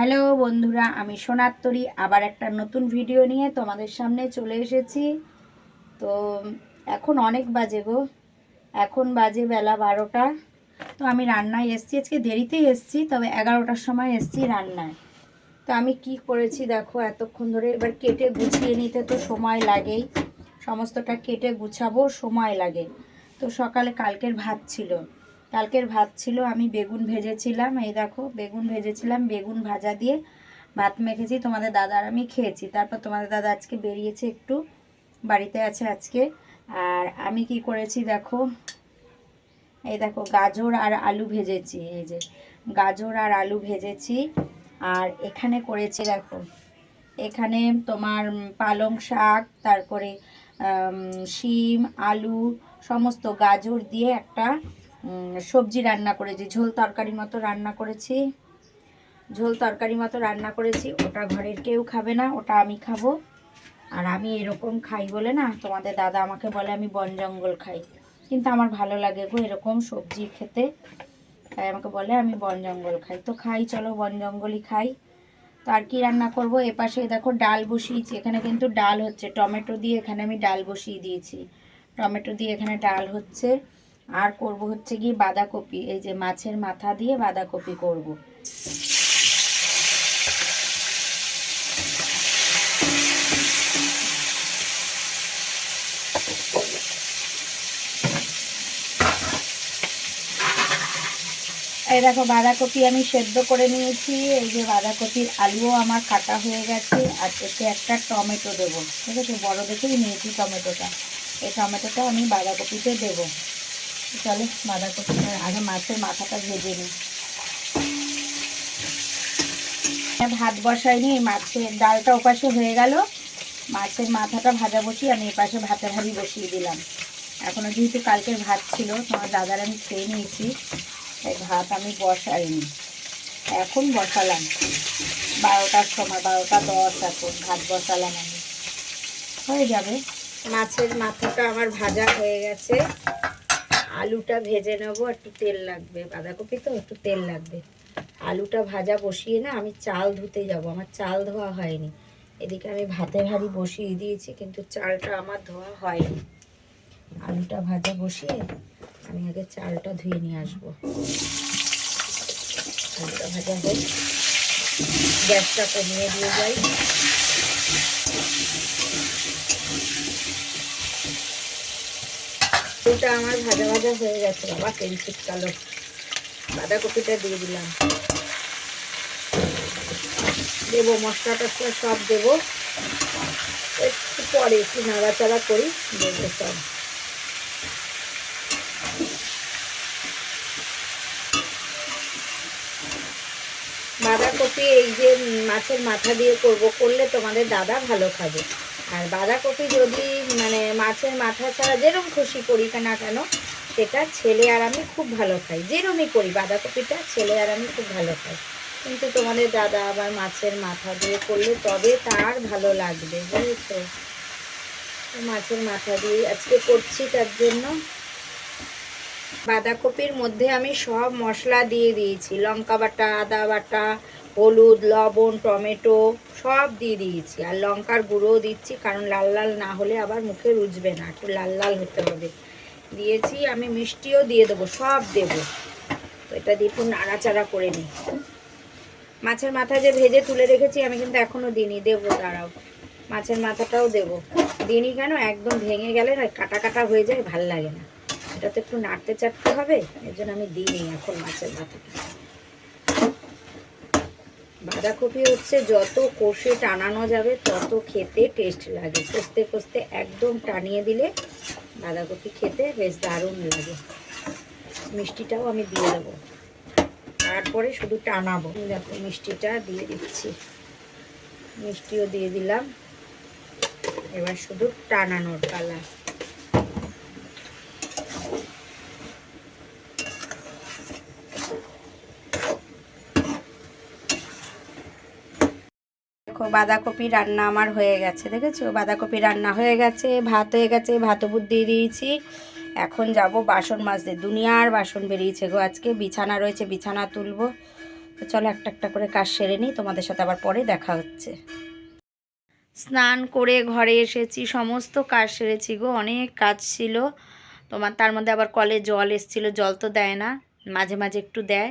Hello বন্ধুরা, আমি সোনাত্তরী, আবার একটা নতুন ভিডিও নিয়ে তোমাদের সামনে চলে এসেছি। তো, এখন অনেক বাজে গো। এখন বাজে বেলা বারোটা। তো আমি রান্নায় এসছি, আজকে দেরিতেই এসছি, তবে এগারোটার সময় এসছি রান্নায়। তো আমি কি করেছি দেখো, এতক্ষণ ধরে এবার কেটে গুছিয়ে নিতে তো সময় লাগেই। সমস্তটা কেটে গুছাবো, সময় লাগে। তো সকালে কালকের ভাত ছিল। কালকের ভাত ছিল, আমি বেগুন ভেজেছিলাম। এই দেখো, বেগুন ভেজেছিলাম, বেগুন ভাজা দিয়ে ভাত মেখেছি। তোমাদের দাদার আমি খেয়েছি। তারপর তোমাদের দাদা আজকে বেরিয়েছে একটু, বাড়িতে আছে আজকে। আর আমি কি করেছি দেখো, এই দেখো, গাজর আর আলু ভেজেছি। এই যে, গাজর আর আলু ভেজেছি। আর এখানে করেছি দেখো, এখানে তোমার পালং শাক, তারপরে শিম, আলু, সমস্ত গাজর দিয়ে একটা সবজি রান্না করেছি, ঝোল তরকারি মতো রান্না করেছি। ঝোল তরকারি মতো রান্না করেছি, ওটা ঘরের কেউ খাবে না, ওটা আমি খাব। আর আমি এরকম খাই বলে না, তোমাদের দাদা আমাকে বলে আমি বন জঙ্গল খাই। কিন্তু আমার ভালো লাগে গো এরকম সবজি খেতে। তাই আমাকে বলে আমি বন জঙ্গল খাই। তো খাই, চলো বন জঙ্গলই খাই। তো আর কি রান্না করব? এপাশে দেখো ডাল বসিয়েছি, এখানে কিন্তু ডাল হচ্ছে, টমেটো দিয়ে এখানে আমি ডাল বসিয়ে দিয়েছি। টমেটো দিয়ে এখানে ডাল হচ্ছে। আর করব হচ্ছে কি বাঁধাকপি, এই যে মাছের মাথা দিয়ে বাঁধাকপি করব। এই দেখো, বাঁধাকপি আমি সেদ্ধ করে নিয়েছি, এই যে বাঁধাকপির আলুও আমার কাটা হয়ে গেছে, আর এতে একটা টমেটো দেবো, ঠিক আছে? বড়ো দেখেই নিয়েছি টমেটোটা। এই টমেটোটা আমি বাঁধাকপিতে দেবো। চলো বাঁধাকপিটা আগে মাছের মাথাটা ভেজে নিই। হ্যাঁ, ভাত বসাইনি মাছের ডালটা ওপাশে হয়ে গেল। মাছের মাথাটা ভাজা বসিয়ে আমি এপাশে ভাতের হাঁড়ি বসিয়ে দিলাম। এখনও যেহেতু কালকের ভাত ছিল তোমার দাদার আমি খেয়ে নিয়েছি তাই ভাত আমি বসাইনি। এখন বসালাম। বারোটার সময় বারোটা দশ এখন ভাত বসালাম আমি। হয়ে যাবে। মাছের মাথাটা আমার ভাজা হয়ে গেছে। আলুটা ভেজে নেব, একটু তেল লাগবে। বাঁধাকপি তো, একটু তেল লাগবে। আলুটা ভাজা বসিয়ে না আমি চাল ধুতে যাব, আমার চাল ধোয়া হয়নি। এদিকে আমি ভাতে হাঁড়ি বসিয়ে দিয়েছি, কিন্তু চালটা আমার ধোয়া হয়নি। আলুটা ভাজা বসিয়ে আমি আগে চালটা ধুয়ে নিয়ে আসব। আলুটা ভাজা হোক গ্যাসটা কমিয়ে দিয়ে যাই। আলুটা আমার ভাজা ভাজা হয়ে গেছে। বাবা পেন্সিল কালো বাঁধাকপিটা দিয়ে দিলাম। দেবো, মশলা টশলা সব দেবো। একটু পরে একটু নাড়াচাড়া করি, দেবো সব। বাঁধাকপি এই যে মাছের মাথা দিয়ে করব, করলে তোমাদের দাদা ভালো খাবে। আর বাঁধাকপি যদি মানে মাছের মাথা ছাড়া যেরকম খুশি করি না কেন, সেটা ছেলে আর আমি খুব ভালো খাই। যেরমই করি, বাঁধাকপিটা ছেলে আর আমি খুব ভালো খাই। কিন্তু তোমাদের দাদা আবার মাছের মাথা দিয়ে করলে তবে তার ভালো লাগবে, বুঝেছ? মাছের মাথা দিয়ে আজকে করছি তার জন্য। বাঁধাকপির মধ্যে আমি সব মশলা দিয়ে দিয়েছি। লঙ্কা বাটা, আদা বাটা হলুদ, লবণ, টমেটো সব দিয়ে দিয়েছি। আর লঙ্কার গুঁড়োও দিচ্ছি, কারণ লাল লাল না হলে আবার মুখে রুজবে না, একটু লাল লাল হতে হবে। দিয়েছি, আমি মিষ্টিও দিয়ে দেবো, সব দেবো। এটা দিয়ে একটু নাড়াচাড়া করে নিই। মাছের মাথা যে ভেজে তুলে রেখেছি, আমি কিন্তু এখনও দিইনি। দেবো, দাঁড়াও। মাছের মাথাটাও দেবো। দিইনি কেন? একদম ভেঙে গেলে না, কাটা কাটা হয়ে যায়, ভালো লাগে না। এটা তো একটু নাড়তে চাটতে হবে, এর জন্য আমি দিইনি এখন মাছের মাথাটা। বাঁধাকপি হচ্ছে যত কষে টানানো যাবে, তত খেতে টেস্ট লাগে। কষতে কষতে একদম টানিয়ে দিলে বাঁধাকপি খেতে বেশ দারুণ লাগে। মিষ্টিটাও আমি দিয়ে দেবো। তারপরে শুধু টানাবো। দেখো, মিষ্টিটা দিয়ে দিচ্ছি। মিষ্টিও দিয়ে দিলাম। এবার শুধু টানানোর পালা। দেখো, বাঁধাকপি রান্না আমার হয়ে গেছে, দেখেছ? বাঁধাকপি রান্না হয়ে গেছে, ভাত হয়ে গেছে, ভাত দিয়ে দিয়েছি। এখন যাব বাসন মাজতে। দুনিয়ার বাসন বেরিয়েছে গো আজকে, বিছানা রয়েছে, বিছানা তুলবো। তো চলো একটা একটা করে কাজ সেরে নিই, তোমাদের সাথে আবার পরে দেখা হচ্ছে। স্নান করে ঘরে এসেছি, সমস্ত কাজ সেরেছি গো, অনেক কাজ ছিল। তোমার, তার মধ্যে আবার কলে জল এসছিল, জল তো দেয় না, মাঝে মাঝে একটু দেয়।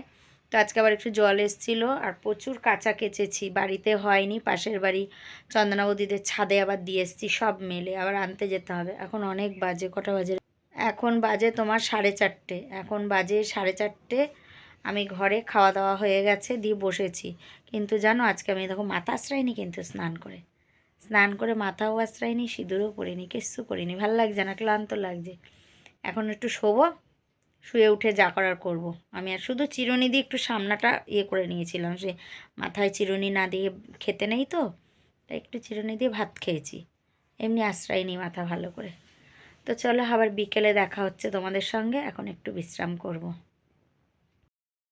তো আজকে আবার একটু জল এসছিল আর প্রচুর কাঁচা কেচেছি, বাড়িতে হয়নি, পাশের বাড়ি চন্দনাবদিদের ছাদে আবার দিয়ে এসছি, সব মেলে, আবার আনতে যেতে হবে। এখন অনেক বাজে, কটা বাজে? এখন বাজে তোমার সাড়ে চারটে, এখন বাজে সাড়ে চারটে, আমি ঘরে খাওয়া দাওয়া হয়ে গেছে, দিয়ে বসেছি। কিন্তু জানো, আজকে আমি দেখো মাথা আশ্রয়নি কিন্তু স্নান করে। স্নান করে মাথাও আশ্রয়নি, সিঁদুরও পরিনি কিচ্ছু করিনি, ভালো লাগছে না, ক্লান্ত লাগছে। এখন একটু শোবো শুয়ে উঠে যা করার করব। আমি আর শুধু চিরুনি দিয়ে একটু সামনাটা ইয়ে করে নিয়েছিলাম সে মাথায় চিরুনি না দিয়ে খেতে নেই তো, তাই একটু চিরুনি দিয়ে ভাত খেয়েছি এমনি আশ্রয় নিই মাথা ভালো করে তো চলো আবার বিকেলে দেখা হচ্ছে তোমাদের সঙ্গে, এখন একটু বিশ্রাম করব।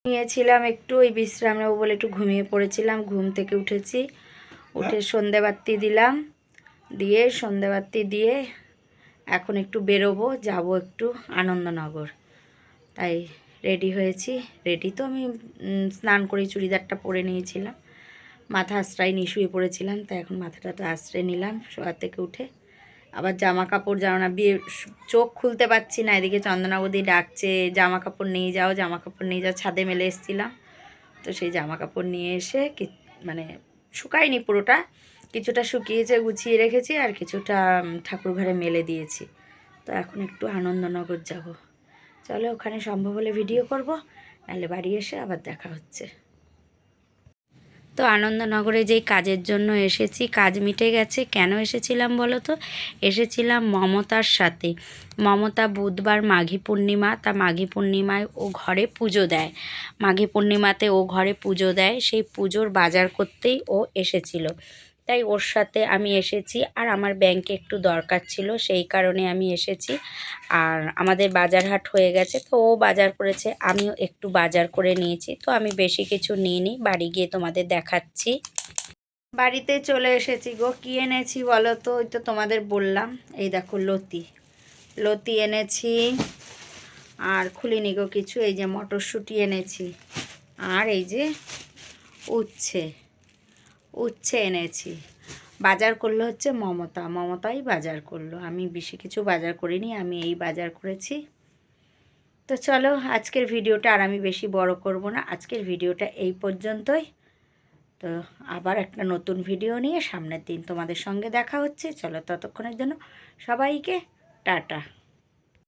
নিয়েছিলাম একটু, ওই বিশ্রাম নেব বলে একটু ঘুমিয়ে পড়েছিলাম, ঘুম থেকে উঠেছি উঠে সন্ধেবাতি দিলাম, দিয়ে সন্ধেবাতি দিয়ে এখন একটু বেরোবো, যাব একটু আনন্দনগর তাই রেডি হয়েছি। রেডি তো আমি স্নান করে চুড়িদারটা পরে নিয়েছিলাম। মাথা আশ্রয় নিয়ে শুয়ে পড়েছিলাম, তাই এখন মাথাটা তো আশ্রয় নিলাম শোয়ার থেকে উঠে। আবার জামা কাপড় জানো না, বিয়ে, চোখ খুলতে পারছি না, এদিকে চন্দনাবদি ডাকছে জামা কাপড় নিয়ে যাও জামা কাপড় নিয়ে যাও, ছাদে মেলে এসেছিলাম। তো সেই জামা কাপড় নিয়ে এসে কি মানে শুকায়নি পুরোটা, কিছুটা শুকিয়েছে, গুছিয়ে রেখেছি, আর কিছুটা ঠাকুর ঘরে মেলে দিয়েছি। তো এখন একটু আনন্দনগর যাব। চলো ওখানে সম্ভব হলে ভিডিও করব, নাহলে বাড়ি এসে আবার দেখা হচ্ছে। তো আনন্দনগরে যেই কাজের জন্য এসেছি, কাজ মিটে গেছে। কেন এসেছিলাম বলো তো? এসেছিলাম মমতার সাথে। মমতা বুধবার মাঘী পূর্ণিমা, তা মাঘী পূর্ণিমায় ও ঘরে পুজো দেয়। মাঘী পূর্ণিমাতে ও ঘরে পুজো দেয়। সেই পুজোর বাজার করতেই ও এসেছিল। তাই ওর সাথে আমি এসেছি আর আমার ব্যাংকে একটু দরকার ছিল, সেই কারণে আমি এসেছি। আর আমাদের বাজার হাট হয়ে গেছে, তো ও বাজার করেছে, আমিও একটু বাজার করে নিয়েছি। তো আমি বেশি কিছু নিইনি, বাড়ি গিয়ে তোমাদের দেখাচ্ছি। বাড়িতে চলে এসেছি গো, কি এনেছি বলো তো? ওই তো তোমাদের বললাম। এই দেখো লতি। লতি এনেছি, আর খুলিনি গো কিছু, এই যে মটরশুঁটি এনেছি। আর এই যে উচ্ছে। উচ্ছে এনেছি। বাজার করল হচ্ছে মমতা। মমতাই বাজার করল। আমি বেশি কিছু বাজার করিনি, আমি এই বাজার করেছি। তো চলো, আজকের ভিডিওটা আর আমি বেশি বড় করব না। আজকের ভিডিওটা এই পর্যন্তই। তো আবার একটা নতুন ভিডিও নিয়ে সামনের দিন তোমাদের সঙ্গে দেখা হচ্ছে। চলো ততক্ষণের জন্য সবাইকে টাটা।